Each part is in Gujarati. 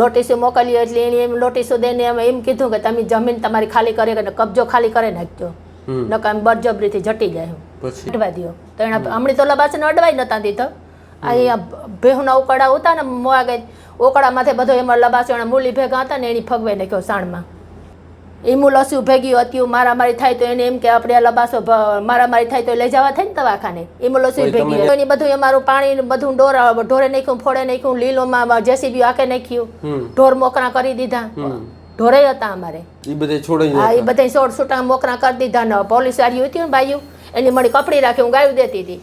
નોટિસો મોકલી એટલે એની એમ નોટિસો દઈને એમ એમ કીધું કે તમે જમીન તમારી ખાલી કરી અને કબજો ખાલી કરી નાખજો. નકા એમ બળજબરીથી જટી જાય અડવા દ્યો. તો એના હમણાં તો લબાસને અડવાય નતા દીધો. અહીંયા ભેહુના ઉકળા હતા ને મોવાગે ઉકળા માથે બધો એમાં લબાસો મૂલી ભેગા હતા ને એની ફગવાઈ નાખ્યો સાણમાં. લસ્યું ભેગી હતું મારામારી થાય તો એને એમ કે આપણે લબાસો મારામારી થાય તો લઈ જવા થાય ને દવાખાને? ઇમ્યુલોસી ભેગી એની બધું અમારું પાણી બધું ડોર ઢોરે નાખ્યું ફોડે નાખ્યું લીલોમાં જેસીબી આકે નાખ્યું. ઢોર મોકરા કરી દીધા. ઢોરે હતા અમારે. એ બધે છોડાઈ હા એ બધા સોળ છૂટા મોકરા કરી દીધા ને પોલીસ વાળી હતી ને બાયું એની મળી કપડી રાખી હું ગાયું દેતી હતી.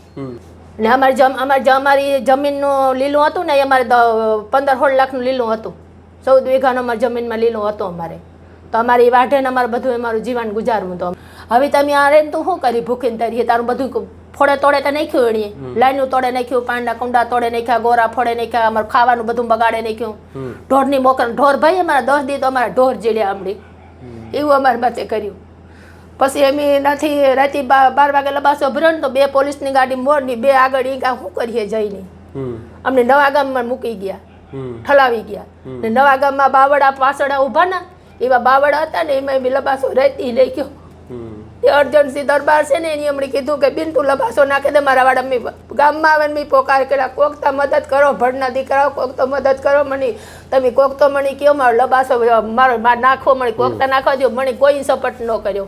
ને અમારી જમ અમારી અમારી જમીનનું લીલું હતું ને એ અમારે પંદર સોળ લાખનું લીલું હતું. ચૌદ વીઘાનું અમારી જમીનમાં લીલું હતું અમારે. તો અમારી વાઢે ને અમારે બધું અમારું જીવન ગુજારવું તો. હવે તમે આ રેન તું શું કરી ભૂખીને તરીએ? તારું બધું ફોડે તોડે તો નાખ્યું એણીએ લાઈનું તોડે નાખ્યું પાંડા કુંડા તોડે નાખ્યા ગોરા ફોડે નાખ્યા અમારું ખાવાનું બધું બગાડે નાખ્યું. ઢોરની મોકર ઢોર ભાઈ અમારા દસ દી તો અમારા ઢોર જીડ્યા હમણાં એવું અમારી બાતે કર્યું. પછી એમ નથી રાતે બાર વાગે લબાસો ભરણ ને તો બે પોલીસની ગાડી મોરની બે આગળ ઈ કાં શું કરીએ જઈને? અમને નવા ગામમાં મૂકી ગયા. ઠલાવી ગયા. ને નવા ગામમાં બાવડા પાસડા ઊભા ના એવા બાવડા હતા ને એમાં મેં લબાસો રહેતી લઈ ગયો. એ અર્જન્સી દરબાર છે ને એની એમણે કીધું કે બિન તું લબાસો નાખી દે મારા વાળા મેં ગામમાં આવે ને મી પોકાર કર્યા કોક તો મદદ કરો ભડના દીકરાઓ કોક તો મદદ કરો મને તમે કોક તો મને કયો મારો લબાસો મારો માર નાખો મને કોક તો નાખવા દો મને કોઈ સપોર્ટ ન કર્યો.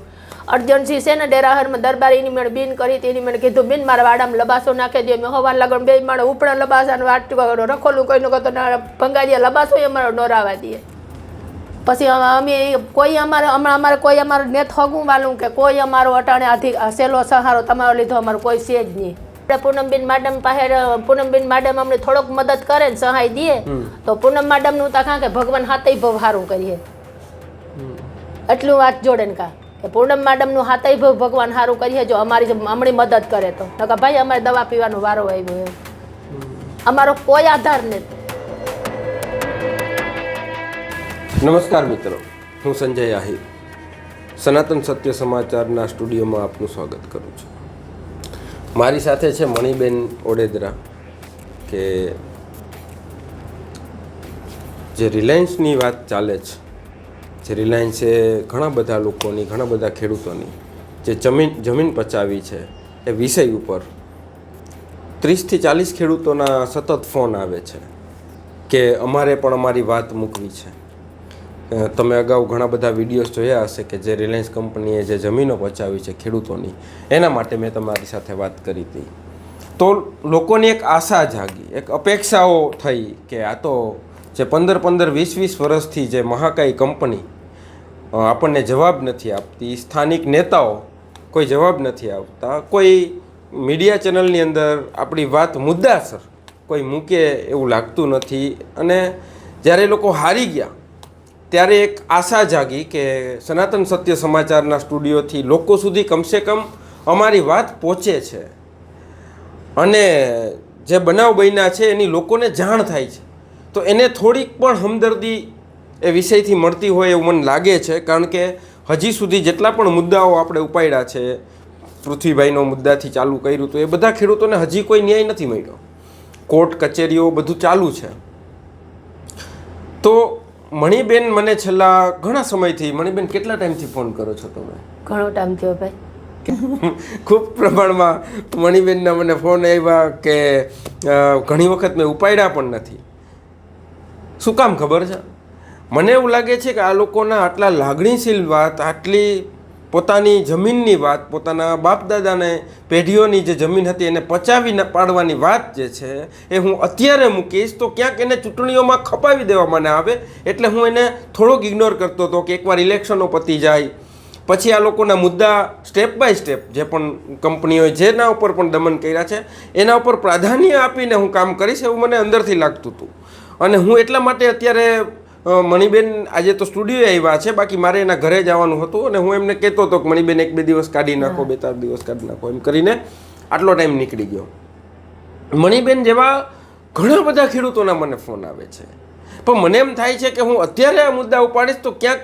અર્જન્સી છે ને ડેરાહરમાં દરબાર એની મેં બિન કરી હતી એની મેં કીધું બિન મારા વાડામાં લબાસો નાખી દે મેં હવાર લગણ બે માણે ઉપણા લબાસાનું વાટ રખોલું કોઈનું કહો તો લબાસો લબાસો અમારો નોરાવા દે. પછી અમે કોઈ અમારે હમણાં અમારે કોઈ અમારું ને થગું વાલું કે કોઈ અમારો અટાણે આથી સહેલો સહારો તમારો લીધો અમારો કોઈ છે જ નહીં. આપણે પૂનમબેન મેડમ પાસે પૂનમબેન મેડમ અમને થોડોક મદદ કરે ને સહાય દે તો પૂનમ મેડમનું તા કાં કે ભગવાન હાથે ભવ સારું કરીએ એટલું વાત જોડે ને કા. કે પૂનમ મેડમનું હાથે ભવ ભગવાન સારું કરીએ જો અમારી હમણી મદદ કરે તો. કે ભાઈ અમારે દવા પીવાનો વારો આવ્યો એમ. અમારો કોઈ આધાર નથી. નમસ્કાર મિત્રો, હું સંજય આહિર. સનાતન સત્ય સમાચારના સ્ટુડિયોમાં આપનું સ્વાગત કરું છું. મારી સાથે છે મણિબેન ઓડેદરા, કે જે રિલાયન્સની વાત ચાલે છે, જે રિલાયન્સે ઘણા બધા લોકોની, ઘણા બધા ખેડૂતોની જે જમીન જમીન પચાવી છે, એ વિષય ઉપર ત્રીસથી ચાલીસ ખેડૂતોના સતત ફોન આવે છે કે અમારે પણ અમારી વાત મૂકવી છે. તમે અગાઉ ઘણા બધા વિડીયોઝ જોયા હશે કે જે રિલાયન્સ કંપનીએ જે જમીનો પચાવી છે ખેડૂતોની, એના માટે મેં તમારી સાથે વાત કરી હતી. તો લોકોની એક આશા જાગી, એક અપેક્ષાઓ થઈ કે આ તો જે પંદર પંદર વીસ વીસ વર્ષથી જે મહાકાય કંપની આપણને જવાબ નથી આપતી, સ્થાનિક નેતાઓ કોઈ જવાબ નથી આપતા, કોઈ મીડિયા ચેનલની અંદર આપણી વાત મુદ્દાસર કોઈ મૂકે એવું લાગતું નથી અને જ્યારે લોકો હારી ગયા ત્યારે એક આશા જાગી કે સનાતન સત્ય સમાચારના સ્ટુડિયોથી લોકો સુધી કમસે કમ અમારી વાત પહોંચે છે. અને જે બનાવ બન્યા છે એની લોકોને જાણ થાય છે. તો એને થોડીક પણ હમદર્દી એ વિષયથી મળતી હોય એવું મને લાગે છે, કારણ કે હજી સુધી જેટલા પણ મુદ્દાઓ આપણે ઉપાડ્યા છે, પૃથ્વીભાઈનો મુદ્દાથી ચાલુ કર્યું તો એ બધા ખેડૂતોને હજી કોઈ ન્યાય નથી મળ્યો. કોર્ટ, કચેરીઓ બધું ચાલુ છે. તો મણિબેન મને છેલ્લા ઘણા સમયથી મણિબેન કેટલા ટાઈમથી ફોન કરો છો તમે? ઘણો ટાઈમ થયો ભાઈ. ખૂબ પ્રમાણમાં મણિબેનના મને ફોન આવ્યા કે ઘણી વખત મેં ઉપાડ્યા પણ નથી. શું કામ ખબર છે? મને એવું લાગે છે કે આ લોકોના આટલા લાગણીશીલ વાત આટલી પોતાની જમીનની વાત, પોતાના બાપ દાદાને પેઢીઓની જે જમીન હતી એને પચાવી પાડવાની વાત જે છે, એ હું અત્યારે મૂકીશ, તો ક્યાંક એને ચૂંટણીઓમાં ખપાવી દેવા મને આવે, એટલે હું એને થોડોક ઇગ્નોર કરતો હતો કે એકવાર ઇલેક્શનો પતી જાય, પછી આ લોકોના મુદ્દા સ્ટેપ બાય સ્ટેપ જે પણ કંપનીઓએ જેના ઉપર પણ દમન કર્યા છે, એના ઉપર પ્રાધાન્ય આપીને હું કામ કરીશ એવું મને અંદરથી લાગતું હતું. અને હું એટલા માટે અત્યારે મણિબેન આજે તો સ્ટુડિયો આવ્યા છે બાકી મારે એના ઘરે જવાનું હતું અને હું એમને કહેતો હતો કે મણિબેન એક બે દિવસ કાઢી નાખો બે ચાર દિવસ કાઢી નાખો એમ કરીને આટલો ટાઈમ નીકળી ગયો. મણિબેન જેવા ઘણા બધા ખેડૂતોના મને ફોન આવે છે. પણ મને એમ થાય છે કે હું અત્યારે આ મુદ્દા ઉપાડીશ તો ક્યાંક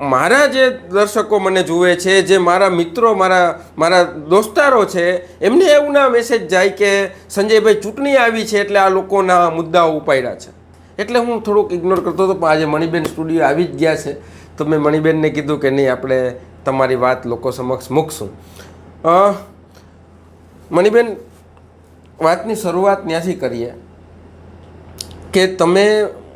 મારા જે દર્શકો મને જુએ છે જે મારા મિત્રો મારા મારા દોસ્તારો છે એમને એવું ના મેસેજ જાય કે સંજયભાઈ ચૂંટણી આવી છે એટલે આ લોકોના મુદ્દાઓ ઉપાડ્યા છે. એટલે હું થોડુંક ઇગ્નોર કરતો હતો, પણ આજે મણિબેન સ્ટુડિયો આવી જ ગયા છે. તો મેં મણિબેનને કીધું કે નહીં, આપણે તમારી વાત લોકો સમક્ષ મૂકશું. મણિબેન, વાતની શરૂઆત ત્યાંથી કરીએ. કે તમે,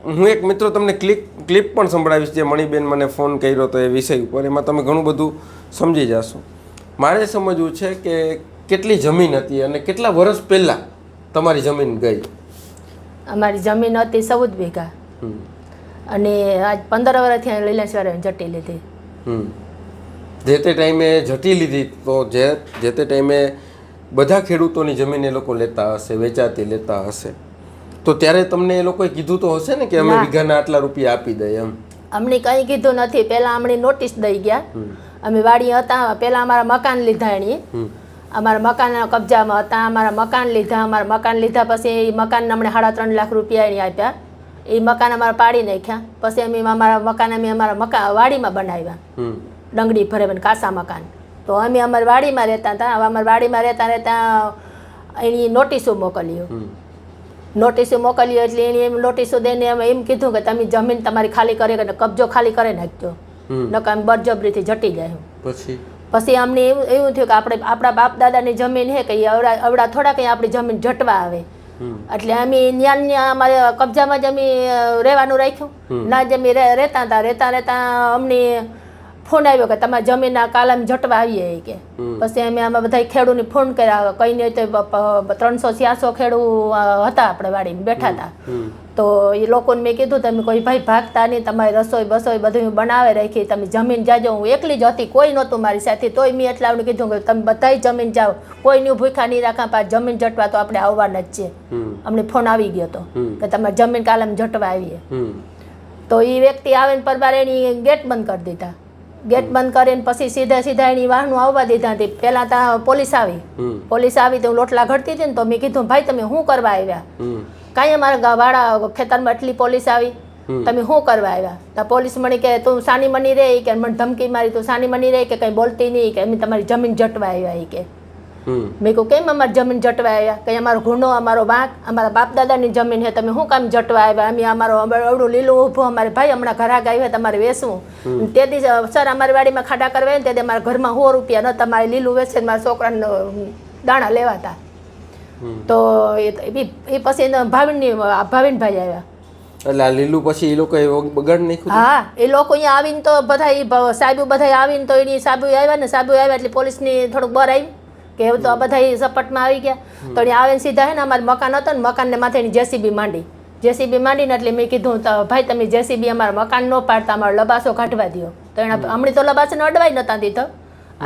હું એક મિત્રો તમને ક્લિપ ક્લિપ પણ સંભળાવીશ, જે મણિબેન મને ફોન કર્યો હતો એ વિષય ઉપર. એમાં તમે ઘણું બધું સમજી જશો. મારે સમજવું છે કે કેટલી જમીન હતી અને કેટલા વર્ષ પહેલાં તમારી જમીન ગઈ? અમારી જમીન હતી ચૌદ વીઘા. અને આજ પંદર વર્ષથી અહીં લીલેશ્વરે જટી લીધી. હમ. જે તે ટાઈમે જટી લીધી તો જે જે તે ટાઈમે બધા ખેડૂતોની જમીન એ લોકો લેતા હશે વેચાતી લેતા હશે. તો ત્યારે તમને એ લોકોએ કીધું તો હશે ને કે અમે. વીઘાના આટલા રૂપિયા આપી દઈએ એમ? અમને કંઈ કીધું નથી. પહેલાં અમને નોટિસ દઈ ગયા. અમે વાડી હતા પહેલાં અમારા મકાન લીધા હમ. અમારા મકાનના કબજામાં હતા અમારા મકાન લીધા અમારા મકાન લીધા પછી એ મકાન અમને સાડા ત્રણ લાખ રૂપિયા એની આપ્યા. એ મકાન અમારા પાડી નાખ્યા. પછી અમે અમારા મકાન અમે અમારા મકાન વાડીમાં બનાવ્યા. ડંગડી ડંગળી ભરે કાસા મકાન. તો અમે અમારી વાડીમાં રહેતા હતા. હવે અમારી વાડીમાં રહેતા રહેતા એની નોટિસો મોકલ્યો. નોટિસો મોકલ્યો એટલે એની એમ નોટિસો દઈને અમે એમ કીધું કે તમે જમીન તમારી ખાલી કરી કબજો ખાલી કરી નાખજો. નકર અમે બળજબરીથી જટી જાય. પછી? પછી અમને એવું એવું થયું કે આપણે આપણા બાપ દાદાની જમીન હે કે એ અવડા અવડા થોડા કંઈ આપણી જમીન જટવા આવે. એટલે અમે ન્યા ન્યા અમારે કબજામાં જ અમે રહેવાનું રાખ્યું. ના જ અમે રહે- રહેતા હતા. રહેતા રહેતા અમને ફોન આવ્યો કે તમારે જમીનના કાલમ જટવા આવીએ કે. પછી અમે આમાં બધા ખેડૂને ફોન કર્યા. કઈ નહીં તો ત્રણસો છ્યાસો ખેડૂ હતા આપણે વાડીમાં બેઠા હતા તો એ લોકોને મેં કીધું તમે કોઈ ભાઈ ભાગતા નહીં. તમારી રસોઈ બસોઈ બધું બનાવે રાખી. તમે જમીન જાજો. હું એકલી જ હતી. કોઈ નહોતું મારી સાથે. તોય મેં એટલા કીધું કે તમે બધા જમીન જાઓ. કોઈની ભૂખા નહીં રાખા. પાછ જમીન જટવા તો આપણે આવવાના જ છે અમને ફોન આવી ગયો હતો કે તમારે જમીન કાલમ જટવા આવીએ. તો એ વ્યક્તિ આવે ને પરબાર એની ગેટ બંધ કરી દીધા. ગેટ બંધ કરીને પછી સીધા સીધા એની વાહનો આવવા દીધા હતી. પેલા ત્યાં પોલીસ આવી. પોલીસ આવી તો લોટલા ઘડતી હતી ને તો મેં કીધું ભાઈ તમે શું કરવા આવ્યા? કાંઈ અમારા વાળા ખેતરમાં એટલી પોલીસ આવી. તમે શું કરવા આવ્યા? તો પોલીસ મળી કે તું સાની મની રે. કે મને ધમકી મારી તું સાની મની રે. કે કંઈ બોલતી નહીં. કે અમે તમારી જમીન જટવા આવ્યા. એ કે મેં કહું કેમ અમારી જમીન જટવા આવ્યા? કે અમારો ગુનો અમારો વાંક અમારા બાપ દાદાની જમીન છે. તમે શું કામ જટવા આવ્યા? અમે અમારો અવડું લીલું ઊભું અમારે ભાઈ હમણાં ઘરાક આવ્યા તમારે વેચવું. તે દિવસે સર અમારી વાડીમાં ખાડા કરવા ને તે અમારા ઘરમાં સો રૂપિયા ન તમારે લીલું વેચે મારા છોકરાને દાણા લેવાતા તો એ પછી ભાવિનની ભાવિનભાઈ આવ્યા. એટલે આ લીલું પછી એ લોકો બગાડ નાખ્યું હા એ લોકો અહીંયા આવીને તો બધા સાબુ બધા આવીને તો એની સાબુ આવ્યા ને સાબુ આવ્યા એટલે પોલીસની થોડુંક બર આવી. કે હવે તો આ બધા ઝપટમાં આવી ગયા. તો આવીને સીધા હે ને અમારું મકાન હતો ને મકાનને માથે એની જેસીબી માંડી. જેસીબી માંડીને એટલે મેં કીધું ભાઈ તમે જેસીબી અમારા મકાન ન પાડતા અમારો લબાસો કાઢવા દો તો એના હમણાં તો લબાસોને અડવાઈ નતા દીધો.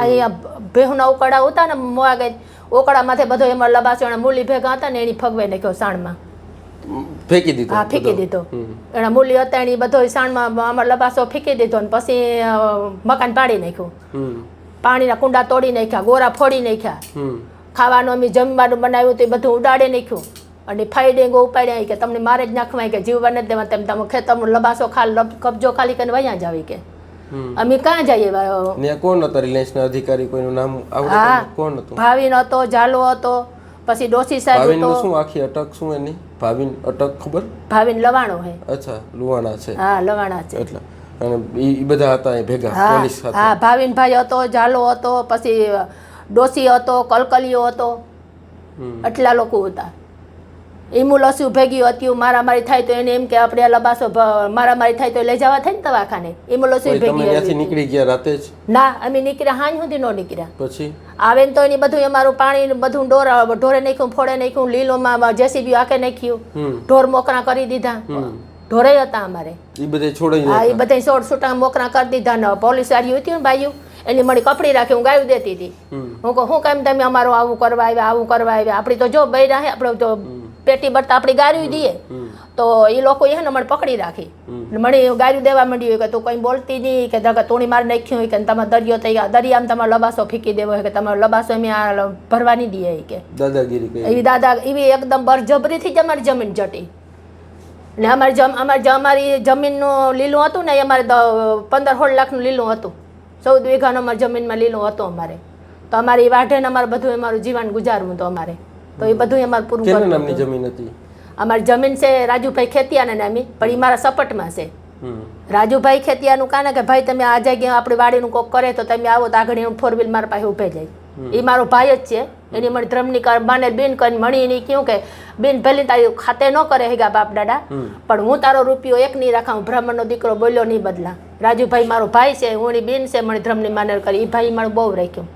અહીંયા ભેહુના ઉકળા હતા ને મોવા ગઈ ઉકળા માથે બધો એમાં લબાસો એના મૂલી ભેગા હતા ને એની ફગવાઈ નાખ્યો સાણમાં. ફેંકી દીધો હા ફેંકી દીધો. એના મૂલી હતા એની બધો સાણમાં અમારો લબાસો ફેંકી દીધો ને પછી મકાન પાડી નાખ્યું. પાણીના કુંડા તોડી નાખ્યા ગોરા ફોડી નાખ્યા. ખાવાનું અમે જમવાનું બનાવ્યું તો એ બધું ઉડાડી નાખ્યું. અને ફાઈડિંગો ઉપાડ્યા કે તમને મારે જ નાખવાય કે જીવવા નથી દેવા તેમ તમે ખેતરનો લબાસો ખાલ કબજો ખાલી કરીને વયા જ આવી કે. અમે ક્યાં જઈએ? કોણ હતો રિલાયન્સના અધિકારી કોઈનું નામ આવડે હા. કોણ હતું? ભાવિન હતો ઝાલો હતો પછી ડોસી સાહેબ હતો. શું આખી અટક શું એની? ભાવિન અટક ખબર? ભાવિન લવાણો હે. અચ્છા લુવાણા છે. હા લવાણા છે. એટલે અને ઈ બધા હતા એ ભેગા પોલીસ સાથે હા ભાવિનભાઈ હતો જાલો હતો પછી ડોસી હતો કલકલિયો હતો. આટલા લોકો હતા. ઇમુલસ્યું ભેગી હતી મારામારી થાય તો એને એમ કે આપણે લબાસો મારામારી થાય તો લઈ જવા થાય ને દવાખાને. પછી ભેગી ત્યાંથી નીકળી ગયા રાતે જ? ના અમે નીકળ્યા હાંજ સુધી ન નીકળ્યા. પછી? આવે ને તો એની બધું અમારું પાણી બધું ઢોર ઢોરે નાખ્યું ફોડે નાખ્યું લીલોમાં જેસીબી આકે નાખ્યું. ઢોર મોકરા કરી દીધા. ઢોરે હતા અમારે. એ બધે છોડાઈ હા એ બધા સોળ છૂટા મોકરા કરી દીધા ને પોલીસ વાળી હતી ને બાયું એની મળી કપડી રાખી હું ગાયું દેતી હતી. હું કહું શું કેમ તમે અમારું આવું કરવા આવ્યા આવું કરવા આવ્યા? આપણી તો જો બૈરા હે આપણે તો પેટી બરતા આપણી ગાર્યું દઈએ તો એ લોકો એ હે ને મને પકડી રાખી. મળી મને ગાર્યું દેવા માંડ્યું કે તું કંઈ બોલતી નહીં કે દગા તોણી મારી નાખ્યું હોય કે તમે દરિયો થઈ ગયા. દરિયામાં તમારો લબાસો ફીકી દેવો હોય કે તમારો લબાસો એમ આ લ- ભરવા દઈએ કે. દાદાગીરી એવી દાદા એવી એકદમ બરજબરીથી જ અમારી જમીન જટી. ને અમારી જમ અમારી અમારી જમીનનું લીલું હતું ને એ અમારે પંદર સોળ લાખનું લીલું હતું. ચૌદ વીઘાનું અમારી જમીનમાં લીલું હતું અમારે. તો અમારી વાઢે ને અમારે બધું અમારું જીવન ગુજારવું હતું અમારે. તો એ બધું અમારે પૂરું કરવું નામની જમીન હતી? અમારી જમીન છે રાજુભાઈ ખેતિયાને નામી પણ એ મારા સપટમાં છે. રાજુભાઈ ખેતિયાનું કાને કે ભાઈ તમે આ જગ્યાએ આપણી વાડીનું કોક કરે તો તમે આવો તો આગળ એનું ફોર વ્હીલ મારા પાસે ઊભે જાય. એ મારો ભાઈ જ છે. એની મને ધર્મની કર માને બેન કરીને મણી એની કહ્યું કે બેન ભલે તારી ખાતે ન કરે હેગા બાપ દાદા પણ હું તારો રૂપિયો એક નહીં રાખા હું બ્રાહ્મણનો દીકરો બોલ્યો નહીં બદલા. રાજુભાઈ મારો ભાઈ છે હું એની બેન છે મને ધર્મની માને કરી. એ ભાઈ મારું બહુ રાખ્યું.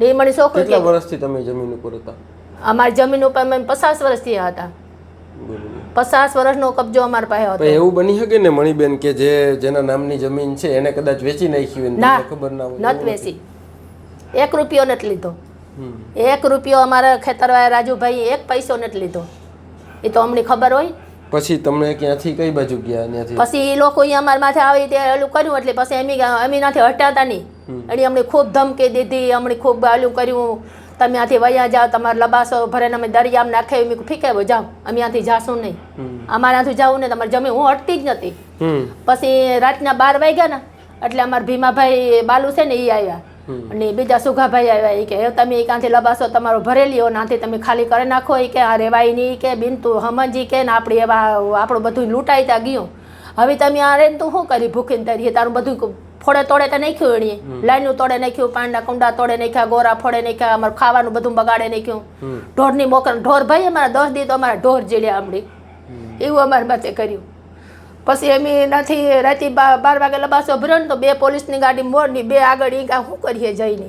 એ મને છોકરો કેટલા વર્ષથી તમે જમીન ઉપર હતા? અમારી જમીન ઉપર અમે પચાસ વર્ષથી હતા. પચાસ વર્ષનો કબજો અમારા પાસે હતો. એવું બની શકે ને મણીબેન કે જે જેના નામની જમીન છે એને કદાચ વેચી નાખી હોય ખબર ના હોય નત વેચી. એક રૂપિયો નથી લીધો. એક રૂપિયો અમારા ખેતરવાળા રાજુભાઈ એક પૈસો નથી લીધો. એ તો અમને ખબર હોય. પછી તમને ક્યાંથી કઈ બાજુ ગયા ત્યાંથી? પછી એ લોકો અહીંયા અમારા માથે આવી તે ઓલું કર્યું એટલે પછી એમી અમે નાથી હટાતા નહીં. એની અમને ખૂબ ધમકી દીધી અમને ખૂબ ઓલું કર્યું. તમે આથી વયા જાઓ તમારા લબાસો ભરે અમે દરિયામાં નાખે એમ ફીકેવો જાઓ. અમે ત્યાંથી જાશું નહીં. અમારાથી જવું ને તમારે જમીન હું હટતી જ નથી. પછી રાતના બાર વાગ્યા ને એટલે અમારા ભીમાભાઈ બાલુ છે ને એ આવ્યા. અને બીજા સુઘાભાઈ આવ્યા એ કે તમે એ કાંથી લબાસો તમારો ભરેલી હોય નાથી તમે ખાલી કરી નાખો. એ કે આ રેવાય નહીં. કે બિન તું સમજી કે ને આપણે એવા આપણું બધું લૂંટાઈ ત્યાં ગયું. હવે તમે આ રે તું શું કરી ભૂખીને તરી તારું બધું ફોડે તોડે તો નાખ્યું એણીએ લાઈનું તોડે નાખ્યું પાંડા કુંડા તોડે નાખ્યા ગોરા ફોડે નાખ્યા અમારું ખાવાનું બધું બગાડે નાખ્યું. ઢોરની મોકર ઢોર ભાઈ અમારા દસ દી તો અમારા ઢોર જીડ્યા આમડી એવું અમારે માથે કર્યું. પછી એમ નથી રાતે બાર વાગે લબાસો ભર્યો ને તો બે પોલીસની ગાડી મોરની બે આગળ એ કાં શું કરીએ જઈને.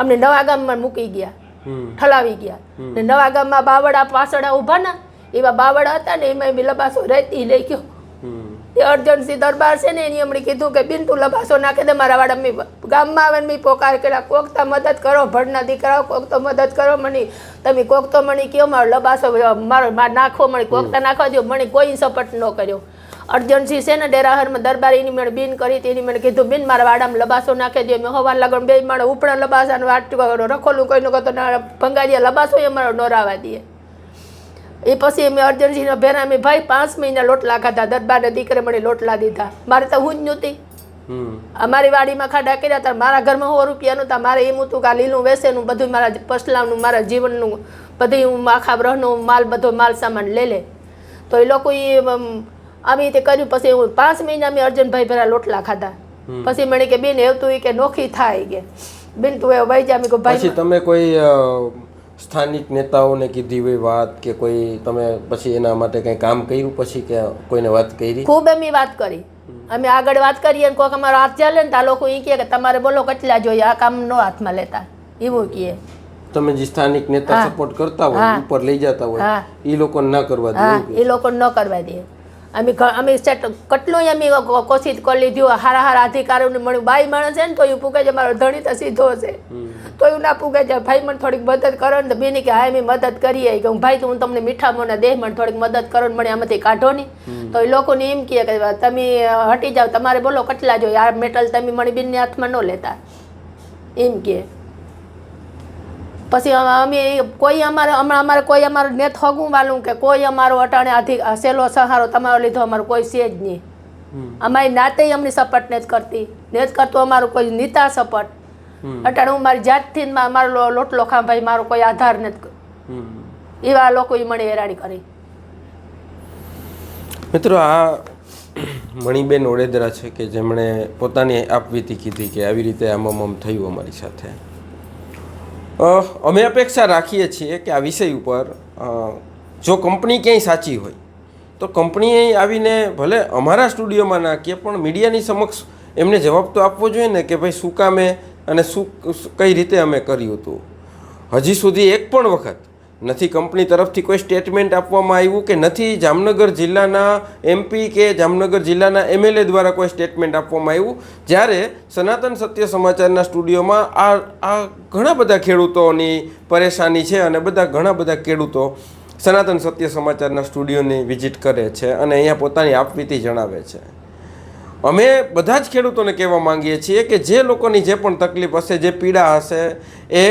અમને નવા ગામમાં મૂકી ગયા. ઠલાવી ગયા. ને નવા ગામમાં બાવડા પાસડા ઊભા ને એવા બાવડા હતા ને એમાં બી લબાસો રહેતી લઈ ગયો. એ અર્જન્સી દરબાર છે ને એની અમને કીધું કે બિન તું લબાસો નાખી દે મારા વાળા મેં ગામમાં આવે મેં પોકાર કર્યા. કોક તો મદદ કરો ભડના દીકરાઓ કોક તો મદદ કરો મને. તમે કોક તો મને કયો મારો લબાસો મારો નાખો મને. કોક તો નાખવા દો મને કોઈ સપોર્ટ ન કર્યો. અર્જન્સી છે ને ડેરાહરમાં દરબાર એની મેં બિન કરી તેની મને કીધું બિન મારા વાડામાં લબાસો નાખી દે મેં હવાર લગન બે માણે ઉપણા લબાસા અને વાટ રખોલું કોઈનું કહો તો ભંગારિયા લબાસો એ મારો નોરાવા દે. એ પછી મેં અર્જનસિંહના ભેરા મેં ભાઈ પાંચ મહિના લોટલા ખાધા. દરબારને દીકરે મને લોટલા દીધા. મારે તો હું જ નહોતી. અમારી વાડીમાં ખાડા કર્યા હતા. મારા ઘરમાં સો રૂપિયા નહોતા. મારે એમ હતું કે આ લીલું વેસેનું બધું મારા પસલાનું મારા જીવનનું બધી હું આખા બ્રહનો માલ બધો માલ સામાન લઈ લે. તો એ લોકો એ આવી રીતે કર્યું. પછી હું પાંચ મહિના મેં અર્જનભાઈ ભરા લોટલા ખાધા. પછી મને કે બેન એવું કે નોખી થાય કે. બેન તું એ વહી જા મેં ભાઈ તમે કોઈ સ્થાનિક નેતાઓને કીધી હોય વાત કે કોઈ તમે પછી એના માટે કંઈ કામ કર્યું પછી કે કોઈને વાત કરી? ખૂબ એમની વાત કરી. અમે આગળ વાત કરીએ કોઈક અમારો હાથ ચાલે ને તો આ લોકો એ કહે કે તમારે બોલો કેટલા જોઈએ આ કામ નો હાથમાં લેતા. એવું કહે. તમે જે સ્થાનિક નેતા સપોર્ટ કરતા હોય ઉપર લઈ જતા હોય એ લોકો ના કરવા દે. એ લોકો ન કરવા દે. અમે અમે સેટ કેટલું અમે કો- કોશિશ કરી લીધી હારા હારા અધિકારીઓને મળ્યું. બાઈ માણસ છે ને તો એ પૂગે છે મારો ધણી તો સીધો છે. તો એવું ના પૂગે છે ભાઈ મને થોડીક મદદ કરો ને તો બેને કે હા અમે મદદ કરીએ. કે હું ભાઈ તો હું તમને મીઠા મોના દેહ મને થોડીક મદદ કરો ને મને આમાંથી કાઢો નહીં તો એ લોકોને એમ કહે કે તમે હટી જાઓ. તમારે બોલો કેટલા જોઈએ? આ મેટલ તમે મણી બેનની હાથમાં ન લેતા. એમ કહે. પછી અમે કોઈ અમારે હમણાં અમારે કોઈ અમારું ને હગું વાલું કે કોઈ અમારો અટાણે આથી સહેલો સહારો તમારો લીધો અમારો કોઈ છે જ નહીં. અમારી નાતે અમને ને જ કરતી. નથી કરતું અમારું કોઈ નીતા સપટ અટાણે હું મારી જાતથી જ મારો લોટલો ખાં ભાઈ મારો કોઈ આધાર નથી એવા લોકો મને હેરાણી કરી. મિત્રો આ મણીબેન ઓડેદરા છે કે જેમણે પોતાની આપવીતી કીધી કે આવી રીતે આમ આમ થયું અમારી સાથે. અમે અપેક્ષા રાખીએ છીએ કે આ વિષય ઉપર જો કંપની ક્યાંય સાચી હોય, તો કંપનીએ આવીને ભલે અમારા સ્ટુડિયોમાં નાખીએ પણ મીડિયાની સમક્ષ એમને જવાબ તો આપવો જોઈએ ને કે ભાઈ શું કામે અને શું, કઈ રીતે અમે કર્યું હતું. હજી સુધી એક પણ વખત નથી, કંપની તરફથી કોઈ સ્ટેટમેન્ટ આપવામાં આવ્યું કે નથી? જામનગર જિલ્લાના એમપી કે જામનગર જિલ્લાના એમએલએ દ્વારા કોઈ સ્ટેટમેન્ટ આપવામાં આવ્યું? જ્યારે સનાતન સત્ય સમાચારના સ્ટુડિયોમાં આ આ ઘણા બધા ખેડૂતોની પરેશાની છે અને બધા ઘણા બધા ખેડૂતો સનાતન સત્ય સમાચારના સ્ટુડિયોની વિઝિટ કરે છે અને અહીંયા પોતાની આપવીતી જણાવે છે. અમે બધા જ ખેડૂતોને કહેવા માંગીએ છીએ કે જે લોકોની જે પણ તકલીફ હશે, જે પીડા હશે, એ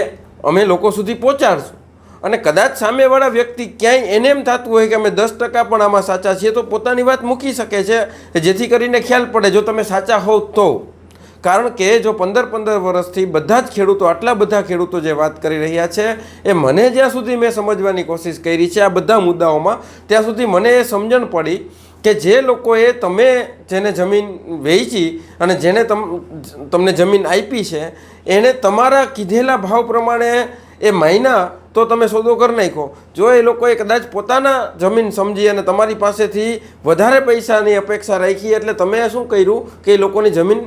અમે લોકો સુધી પહોંચાડશું. અને કદાચ સામેવાળા વ્યક્તિ ક્યાંય એને એમ થતું હોય કે અમે દસ ટકા પણ આમાં સાચા છીએ, તો પોતાની વાત મૂકી શકે છે જેથી કરીને ખ્યાલ પડે, જો તમે સાચા હોવ તો. કારણ કે જો પંદર પંદર વર્ષથી બધા જ ખેડૂતો, આટલા બધા ખેડૂતો જે વાત કરી રહ્યા છે, એ મને જ્યાં સુધી મેં સમજવાની કોશિશ કરી છે, આ બધા મુદ્દાઓમાં, ત્યાં સુધી મને એ સમજણ પડી કે જે લોકોએ તમે જેને જમીન વેચી અને જેને તમ, તમને જમીન આપી છે, એણે તમારા કીધેલા ભાવ પ્રમાણે એ મહિના તો તમે સોદો કરી નાખો જો એ લોકોએ કદાચ પોતાના જમીન સમજી અને તમારી પાસેથી વધારે પૈસાની અપેક્ષા રાખી એટલે તમે શું કર્યું? કે એ લોકોની જમીન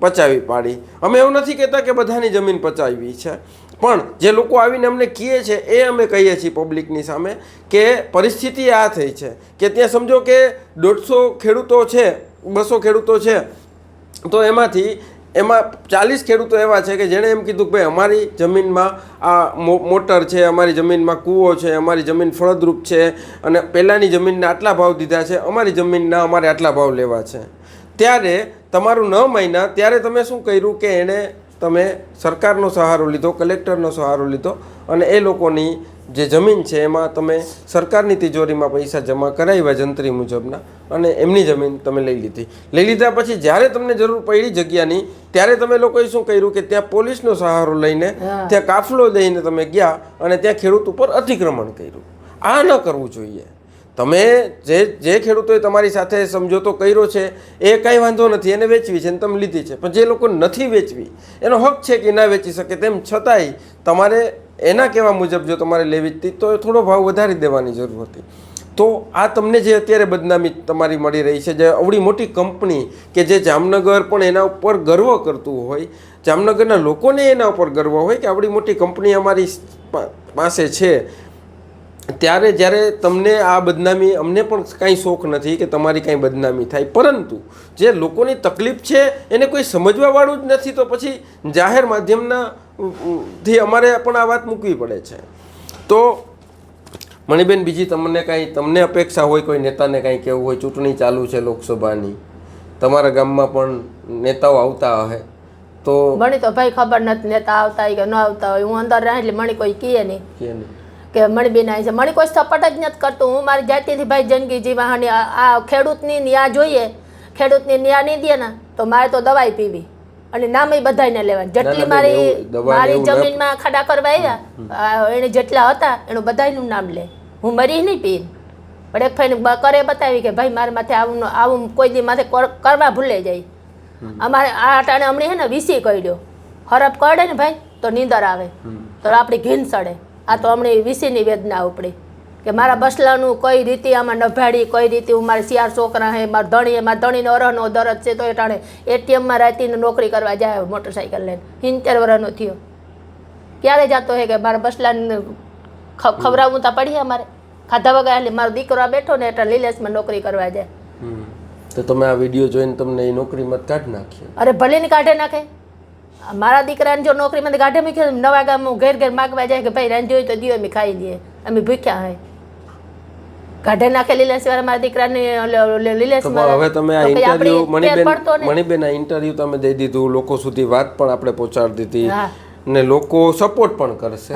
પચાવી પાડી. અમે એવું નથી કહેતા કે બધાની જમીન પચાવી છે. પણ જે લોકો આવીને અમને કહે છે, એ અમે કહીએ છીએ પબ્લિકની સામે કે પરિસ્થિતિ આ થઈ છે. કે ત્યાં સમજો કે દોઢસો ખેડૂતો છે, બસો ખેડૂતો છે. તો એમાંથી એમાં ચાલીસ ખેડૂતો એવા છે કે જેણે એમ કીધું કે ભાઈ, અમારી જમીનમાં આ મોટર છે, અમારી જમીનમાં કૂવો છે, અમારી જમીન ફળદ્રુપ છે અને પહેલાંની જમીનના આટલા ભાવ દીધા છે, અમારી જમીનના અમારે આટલા ભાવ લેવા છે. ત્યારે તમારું ન મહિના ત્યારે તમે શું કર્યું કે એણે તમે સરકારનો સહારો લીધો, કલેક્ટરનો સહારો લીધો અને એ લોકોની જે જમીન છે એમાં તમે સરકારની તિજોરીમાં પૈસા જમા કરાવ્યા જંત્રી મુજબના અને એમની જમીન તમે લઈ લીધી. લઈ લીધા પછી જ્યારે તમને જરૂર પડી જગ્યાની ત્યારે તમે લોકોએ શું કર્યું કે ત્યાં પોલીસનો સહારો લઈને ત્યાં કાફલો લઈને તમે ગયા અને ત્યાં ખેડૂત ઉપર અતિક્રમણ કર્યું. આ ન કરવું જોઈએ. તમે જે જે ખેડૂતોએ તમારી સાથે સમજોતો કર્યો છે એ કાંઈ વાંધો નથી એને વેચવી છે અને તમે લીધી છે. પણ જે લોકો નથી વેચવી એનો હક છે કે ના વેચી શકે તેમ છતાંય તમારે એના કહેવા મુજબ જો તમારે લેવી હતી તો થોડો ભાવ વધારી દેવાની જરૂર હતી. તો આ તમને જે અત્યારે બદનામી તમારી મળી રહી છે, જે અવડી મોટી કંપની કે જે જામનગર પણ એના ઉપર ગર્વ કરતું હોય, જામનગરના લોકોને એના ઉપર ગર્વ હોય કે આવડી મોટી કંપની અમારી પાસે છે, ત્યારે જ્યારે તમને આ બદનામી, અમને પણ કાંઈ શોખ નથી કે તમારી કાંઈ બદનામી થાય. પરંતુ જે લોકોની તકલીફ છે એને કોઈ સમજવાવાળું જ નથી, તો પછી જાહેર માધ્યમના થી અમારે પણ આ વાત મૂકવી પડે છે. તો મણિબેન બીજી તમને કાંઈ તમને અપેક્ષા હોય કોઈ નેતાને કાંઈ કહેવું હોય? ચૂંટણી ચાલુ છે લોકસભાની. તમારા ગામમાં પણ નેતાઓ આવતા હશે. તો મણી તો ભાઈ ખબર નથી નેતા આવતા હોય કે ન આવતા હોય. હું અંદર રહે એટલે મણી કોઈ કહે નહીં. કે મણી કે મણબીન આવી છે. મણી કોઈ સપોર્ટ જ નથી કરતું. હું મારી જાતિથી ભાઈ જિંદગી જીવા આ ખેડૂતની ન્યા જોઈએ. ખેડૂતની ન્યા નહીં દે ને તો મારે તો દવાઈ પીવી. અને નામે બધાને લેવા જેટલી મારી મારી જમીનમાં ખાડા કરવા આવ્યા એને જેટલા હતા એનું બધાયનું નામ લે. હું મરી નહીં પીન. પણ એક ફાઈને બ- કરે બતાવી કે ભાઈ મારા માથે આવું આવું કોઈ દી માથે કર- કરવા ભૂલે જાય. અમારે આ અટાણે હમણાં હે ને વીસી કર્યો. હરફ કરડે ને ભાઈ તો નીંદર આવે. તો આપણી ઘીન સડે. આ તો હમણાં વીસીની વેદના ઉપડી. કે મારા બસલાનું કઈ રીતે આમાં નભાડી કઈ રીતે હું મારા શિયાર છોકરા હે મારા ધણી મારા ધણીનો અરહનો દરદ છે તો એ ટાણે એટીએમમાં રાતીને નોકરી કરવા જાય મોટરસાઇકલ લઈને. સિત્તેર વર્ષનો થયો. ક્યારે જતો હે કે મારા બસલાને ખવરાવું ખવડાવવું તો પડીએ અમારે. ખાધા વગર એટલે મારો દીકરો બેઠો ને એટલે લીલેશમાં નોકરી કરવા જાય. તો તમે આ વીડિયો જોઈને તમને એ નોકરીમાં કાઢી નાખ્યો? અરે ભલે ને કાઢે નાખે. મારા દીકરાને જો નોકરીમાંથી કાઢે મૂક્યો નવા ગામ હું ઘેર ઘેર માગવા જાય કે ભાઈ રાંધ્યું હોય તો દિયો અમે ખાઈ દઈએ. અમે ભૂખ્યા હોય કાઢે નાખે લીલેશ વાળા મારા દીકરાને પણ હવે તમે આ ઇન્ટરવ્યુ મણીબેન મણિબેન આ ઇન્ટરવ્યુ તમે દઈ દીધું લોકો સુધી વાત પણ આપણે પહોંચાડી દીધી ને લોકો સપોર્ટ પણ કરશે.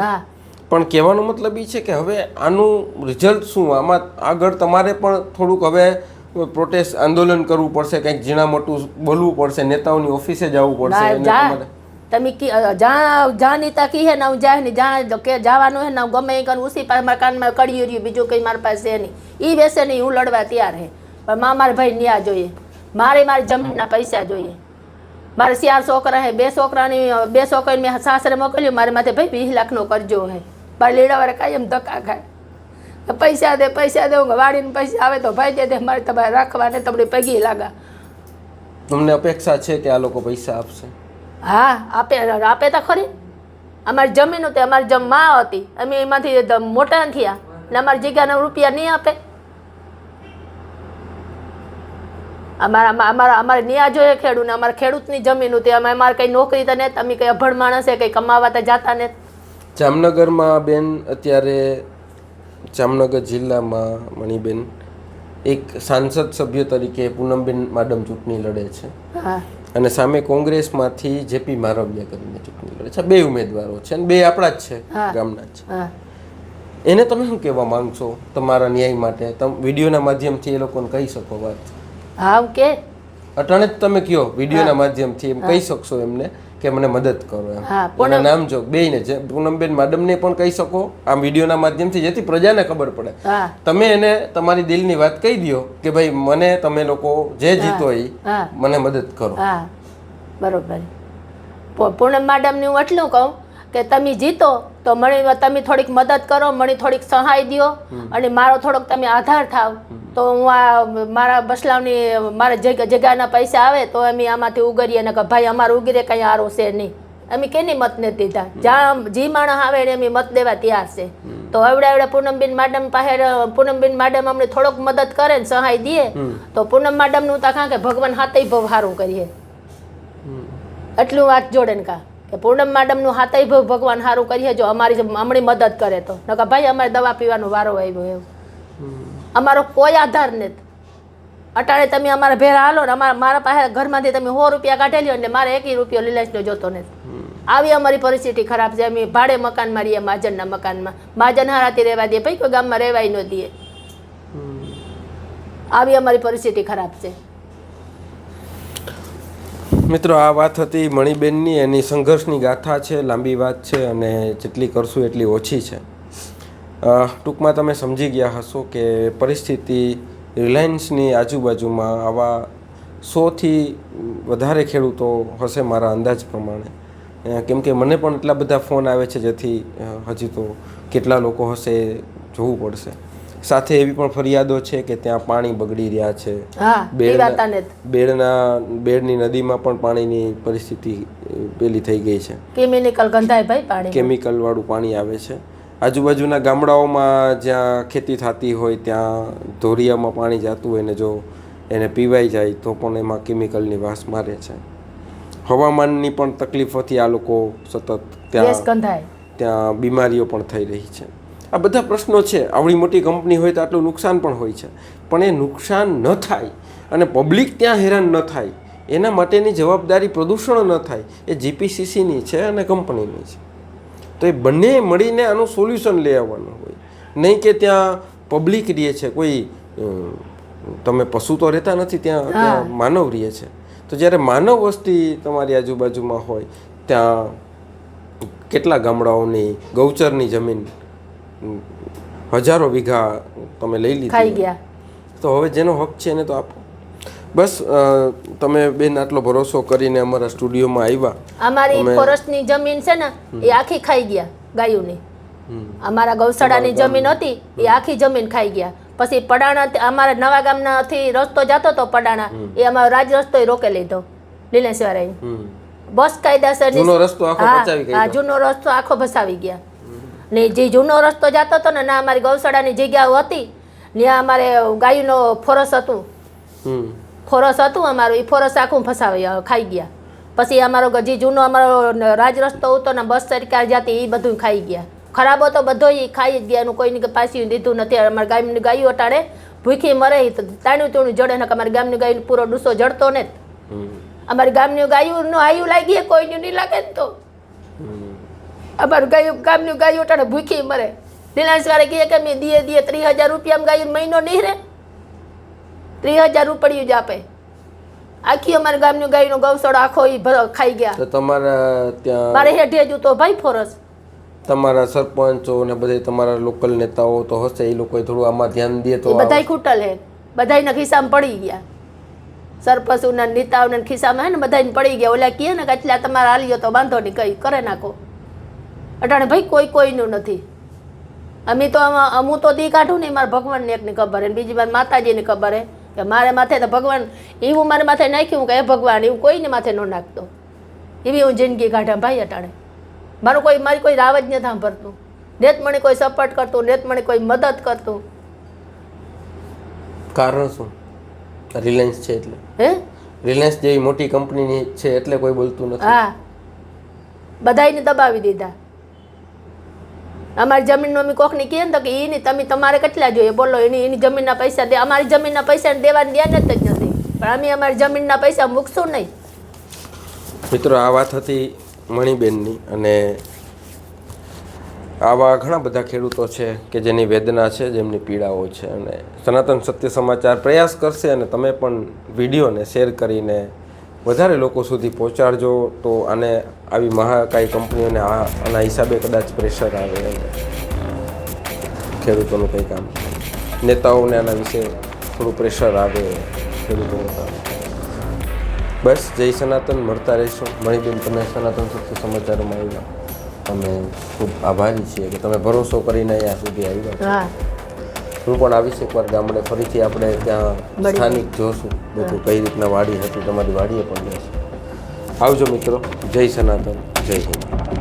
પણ કહેવાનો મતલબ એ છે કે હવે આનું રિઝલ્ટ શું? આમાં આગળ તમારે પણ થોડુંક હવે પ્રોટેસ્ટ આંદોલન કરવું પડશે કંઈક ઝીણા મોટું બોલવું પડશે નેતાઓની ઓફિસે જવું પડશે તમે જ્યાં જ્યાં નીતા કી હે ના હું જાય ને જ્યાં કે જવાનું હે ને ગમે એ કરું ઉસી પાસે મારા કાનમાં કડિયું રહ્યું, બીજું કંઈ મારા પાસે નહીં. એ બેસે નહીં હું લડવા તૈયાર હે. પણ મા મારા ભાઈ ન્યા જોઈએ. મારે મારી જમીનના પૈસા જોઈએ. મારે ચાર છોકરા હે, બે છોકરાની બે છોકરાને મેં સાસરે મોકલ્યું, મારે માથે ભાઈ વીસ લાખનો કરજો હે. મારે લીડાવાળા એમ ધક્કા ખાય. પૈસા દે પૈસા દે વાડીને પૈસા આવે તો ભાઈ દે દે, મારે તમારે રાખવાને તમને પગી લાગા. તમને અપેક્ષા છે કે આ લોકો પૈસા આપશે? હા આપે આપે તો ખરી. અમારી જમીન હતી અમારી જમમાં હતી. અમે એમાંથી મોટા થયા. ને અમારી જગ્યાના રૂપિયા નહીં આપે. અમારા અમારા- અમારા અમારે ન્યા જોઈએ ખેડૂત ને. અમારે ખેડૂતની જમીન હતી. અમે અમારે કંઈ નોકરી તો નહીં અમે કંઈ અભણ માણસે કંઈ કમાવા તો જાતા ને જામનગરમાં બેન અત્યારે જામનગર જિલ્લામાં મણીબેન એક સાંસદ સભ્ય તરીકે પૂનમબેન માડમ ચૂંટણી લડે છે. હા. અને સામે કોંગ્રેસમાંથી જેપી મારવિયા કરીને ચૂંટણી લડે છે. બે ઉમેદવારો છે અને બે આપણા જ છે ગામના જ છે. એને તમે શું કહેવા માંગશો? તમારા ન્યાય માટે? તમે વિડીયોના માધ્યમથી એ લોકોને કહી શકો વાત? હા કે? અટાણે જ તમે કયો વિડીયોના માધ્યમથી એમ કહી શકશો એમને. કે મને મદદ કરો એમ. હા, નામ જો બેયને જે પૂનમબેન મેડમને પણ કહી શકો આ વિડીયોના માધ્યમથી જેથી પ્રજાને ખબર પડે. તમે એને તમારી દિલની વાત કહી દો કે ભાઈ મને તમે લોકો જે જીતો એ મને મદદ કરો. બરોબર. પૂનમ મેડમને હું એટલું કહું. કે તમે જીતો તો મને તમે થોડીક મદદ કરો મને થોડીક સહાય દ્યો અને મારો થોડોક તમે આધાર થાવ. તો હું આ મારા બસલાવની મારા જગ્યાના પૈસા આવે તો અમે આમાંથી ઉગરીએ ને કે ભાઈ અમારું ઉગરે કંઈ આરો છે નહીં. અમે કેની મત નથી દીધા? જ્યાં જે માણસ આવે એને અમે મત દેવા તૈયાર છે. તો એવડે એવડે પૂનમબેન મેડમ પાસે પૂનમબેન મેડમ અમને થોડોક મદદ કરે ને સહાય દે તો પૂનમ મેડમનું તો કાં કે ભગવાન હાથે ભવ સારું કરીએ. એટલું વાત જોડે ને કા. કે પૂનમ મેડમનું હાથે બહુ ભગવાન સારું કરીએ જો અમારી હમણાં મદદ કરે તો. નકા ભાઈ અમારે દવા પીવાનો વારો આવ્યો એવું અમારો કોઈ આધાર નથી. અટાણે તમે અમારા ભેરા હાલો ને અમારા મારા પાસે ઘરમાંથી તમે સો રૂપિયા કાઢી લ્યો ને મારે એકી રૂપિયો લીલાશનો જોતો નથી. આવી અમારી પરિસ્થિતિ ખરાબ છે. અમે ભાડે મકાન મારીએ મહાજનના મકાનમાં. મહાજન હારાથી રહેવા દે ભાઈ કોઈ ગામમાં રહેવાય ન દે. આવી અમારી પરિસ્થિતિ ખરાબ છે. મિત્રો, આ વાત હતી મણિબેનની. એની સંઘર્ષની ગાથા છે, લાંબી વાત છે અને જેટલી કરશું એટલી ઓછી છે. ટૂંકમાં તમે સમજી ગયા હશો કે પરિસ્થિતિ રિલાયન્સની આજુબાજુમાં આવા સોથી વધારે ખેડૂતો હશે મારા અંદાજ પ્રમાણે. કેમ કે મને પણ એટલા બધા ફોન આવે છે જેથી હજી તો કેટલા લોકો હશે જોવું પડશે. સાથે એવી પણ ફરિયાદો છે કે ત્યાં પાણી બગડી રહ્યા છે. બેડના બેડની નદીમાં પણ પાણીની પરિસ્થિતિ પેલી થઈ ગઈ છે. કેમિકલ ગંધાય ભાઈ પાણી. કેમિકલ વાળું પાણી આવે છે. આજુબાજુના ગામડાઓમાં જ્યાં ખેતી થતી હોય ત્યાં ધોરિયામાં પાણી જતું હોય ને જો એને પીવાઈ જાય તો પણ એમાં કેમિકલની વાસ મારે છે. હવામાનની પણ તકલીફોથી આ લોકો સતત ત્યાં ત્યાં બીમારીઓ પણ થઈ રહી છે. આ બધા પ્રશ્નો છે. આવડી મોટી કંપની હોય તો આટલું નુકસાન પણ હોય છે. પણ એ નુકસાન ન થાય અને પબ્લિક ત્યાં હેરાન ન થાય. એના માટેની જવાબદારી પ્રદૂષણ ન થાય. એ જીપીસીસીની છે અને કંપનીની છે. તો એ બંને મળીને આનું સોલ્યુશન લઈ આવવાનું હોય. નહીં કે ત્યાં પબ્લિક રહે છે. કોઈ તમે પશુ તો રહેતા નથી ત્યાં ત્યાં માનવ રહે છે. તો જ્યારે માનવ વસ્તી તમારી આજુબાજુમાં હોય ત્યાં કેટલા ગામડાઓની ગૌચરની જમીન હજારો વીઘા તમે લઈ લીધી ખાઈ ગયા. તો હવે જેનો હક છે એને તો આપો. બસ તમે બેન આટલો ભરોસો કરીને અમારા સ્ટુડિયોમાં આવ્યા. અમારી અમે- ફોરેસ્ટની જમીન છે ને એ આખી ખાઈ ગયા ગાયોની. અમારા ગૌશાળાની જમીન હતી એ આખી જમીન ખાઈ ગયા. પછી પડાણા અમારા નવા ગામનાથી રસ્તો જતો હતો પડાણા એ અમારો રાજ રસ્તો રોકે લીધો લીલેશ્વરાઈ હમ. બસ કાયદાસર જૂનો રસ્તો આખો બચાવી હા જૂનો રસ્તો આખો ભસાવી ગયા. ને જે જૂનો રસ્તો જતો હતો ને ના અમારી ગૌશાળાની જગ્યાઓ હતી ત્યાં અમારે ગાયનો ફોરસ હતું. ફોરસ હતું અમારું એ ફોરસ આખું ફસાવી ખાઈ ગયા. પછી અમારો જે જૂનો અમારો રાજ રસ્તો હતો ને બસ સરકાર જતી એ બધું ખાઈ ગયા. ખરાબ હતો બધો એ ખાઈ જ ગયા એનું કોઈને પાછી દીધું નથી. અમારા ગામની ગાયો અટાડે ભૂખી મરે તો તાણું તૂણું જડે ને અમારી ગામની ગાયનો પૂરો ડૂસો જડતો ને અમારી ગામની ગાયું આયુ લાગી કોઈનું નહીં લાગે ને તો. અમારું ગાયું ગામનું ગાયું અટાડે ભૂખી મરે. વાળે કહે કે મેં દીએ દીએ ત્રીસ હજાર રૂપિયામાં ગાયું મહિનો નહીં રે ત્રીસ હજાર રૂપિયું જ આપે. આખી અમારા ગામનું ગાયનો ગૌસળ આખો ઈ ભર ખાઈ ગયા. તો તમારા ત્યાં મારે હેઠે જ તો ભાઈ ફોરસ તમારા સરપંચો ને બધા તમારા લોકલ નેતાઓ તો હશે એ લોકોએ થોડું આમાં ધ્યાન દે તો એ બધાય ખૂટલ હે. બધાયના ખિસ્સામાં પડી ગયા. સરપંચોના નેતાઓના ખિસ્સામાં હે ને બધાને પડી ગયા. ઓલા કહે ને કે એટલા તમારે હાલ્યો તો વાંધો નહીં કઈ કરે નાખો. અટાણે ભાઈ કોઈ કોઈનું નથી. અમે તો હું તો દી કાઢું ને મારા ભગવાનને એકની ખબર હે બીજી વાર માતાજીને ખબર હે કે મારે માથે તો ભગવાન એવું મારે માથે નાખ્યું કે હે ભગવાન એવું કોઈને માથે ન નાખતો. એવી હું જિંદગી કાઢા ભાઈ અટાણે. મારું કોઈ મારી કોઈ રાવ જ નથી સાંભળતું. નેત મને કોઈ સપોર્ટ કરતું નેત મને કોઈ મદદ કરતું. કારણ શું? રિલાયન્સ છે એટલે. હે? રિલાયન્સ જેવી મોટી કંપનીની છે એટલે કોઈ બોલતું નથી. હા. બધાયને દબાવી દીધા. અમારી જમીનનો અમે કોકની કહે ને તો કે એની તમે તમારે કેટલા જોઈએ? બોલો, એની એની જમીનના પૈસા દે. અમારી જમીનના પૈસા દેવાની ધ્યાન જ નથી. પણ અમે અમારી જમીનના પૈસા મૂકશું નહીં. મિત્રો, આ વાત હતી મણિબેનની અને આવા ઘણા બધા ખેડૂતો છે કે જેની વેદના છે, જેમની પીડાઓ છે અને સનાતન સત્ય સમાચાર પ્રયાસ કરશે અને તમે પણ વિડીયોને શેર કરીને વધારે લોકો સુધી પહોંચાડજો તો આને આવી મહાકાય કંપનીઓને આ આના હિસાબે કદાચ પ્રેશર આવે ખેડૂતોનું કંઈ કામ નેતાઓને આના વિશે થોડું પ્રેશર આવે ખેડૂતોનું કામ. બસ, જય સનાતન, મળતા રહેશો. મણીબેન, તમે સનાતન સત્ય સમાચારોમાં આવ્યા. અમે ખૂબ આભારી છીએ કે તમે ભરોસો કરીને અહીંયા સુધી આવ્યા હા પણ આવીશ એકવાર ગામડે. ફરીથી આપણે ત્યાં સ્થાનિક જોશું બધું કઈ રીતના વાડી હતી તમારી વાડીએ પણ જઈશું. આવજો મિત્રો. જય સનાતન જય હિન્દ.